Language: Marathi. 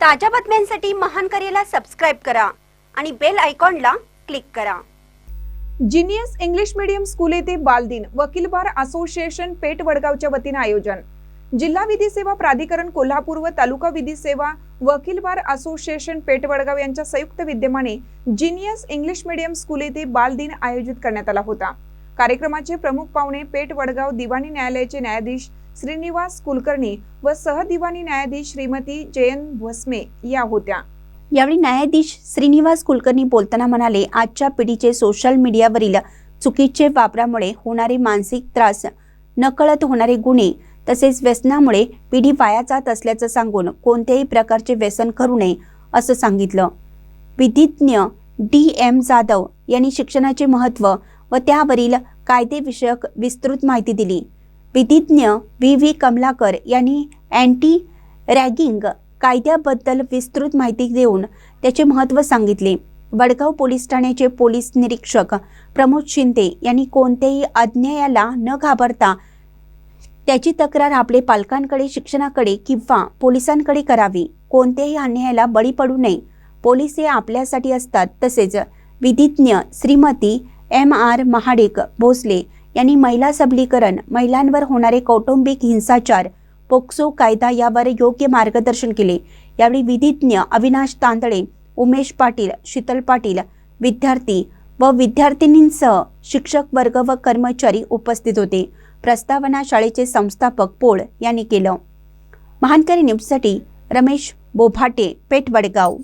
ताज्या बातम्यांसाठी महान करेला सबस्क्राईब करा आणि बेल आयकॉनला क्लिक करा. जिनियस इंग्लिश मीडियम स्कूल येथे बालदिन वकील बार असोसिएशन पेठ वडगावच्या वतीने आयोजन. जिल्हा विधी सेवा प्राधिकरण कोल्हापूर व तालुका विधी सेवा वकील बार असोसिएशन पेठ वडगाव यांच्या संयुक्त विद्यमाने जिनियस इंग्लिश मीडियम स्कूल येथे बालदिन आयोजित करण्यात आला होता. कार्यक्रमाचे प्रमुख पाहुणे पेठ वडगाव दिवाणी न्यायालयाचे न्यायाधीश श्रीनिवास कुलकर्णी व सहदिवानी न्यायाधीश श्रीमती जयंत भस्मे या होत्या. यावेळी न्यायाधीश श्रीनिवास कुलकर्णी बोलताना म्हणाले आजच्या पिढीचे सोशल मीडियावरील चुकीचे वापरामुळे होणारे मानसिक त्रास नकळत होणारे गुन्हे तसेच व्यसनामुळे पिढी वाया जात असल्याचं सांगून कोणत्याही प्रकारचे व्यसन करू नये असं सांगितलं. विधिज्ञ डी एम जाधव यांनी शिक्षणाचे महत्त्व व त्यावरील कायदेविषयक विस्तृत माहिती दिली. विधिज्ञ व्ही. व्ही. कमलाकर यांनी अँटी रॅगिंग कायद्याबद्दल विस्तृत माहिती देऊन त्याचे महत्त्व सांगितले. वडगाव पोलीस ठाण्याचे पोलीस निरीक्षक प्रमोद शिंदे यांनी कोणत्याही अन्यायाला न घाबरता त्याची तक्रार आपले पालकांकडे शिक्षणाकडे किंवा पोलिसांकडे करावी. कोणत्याही अन्यायाला बळी पडू नये. पोलीस हे आपल्यासाठी असतात. तसेच विधिज्ञ श्रीमती एम. आर. महाडिक भोसले यांनी महिला सबलीकरण महिलांवर होणारे कौटुंबिक हिंसाचार पोक्सो कायदा यावर योग्य मार्गदर्शन केले. यावेळी विधिज्ञ अविनाश तांदळे उमेश पाटील शीतल पाटील विद्यार्थी व विद्यार्थिनींसह शिक्षक वर्ग व कर्मचारी उपस्थित होते. प्रस्तावना शाळेचे संस्थापक पोळ यांनी केलं. महानकरी न्यूजसाठी रमेश बोभाटे पेठ वडगाव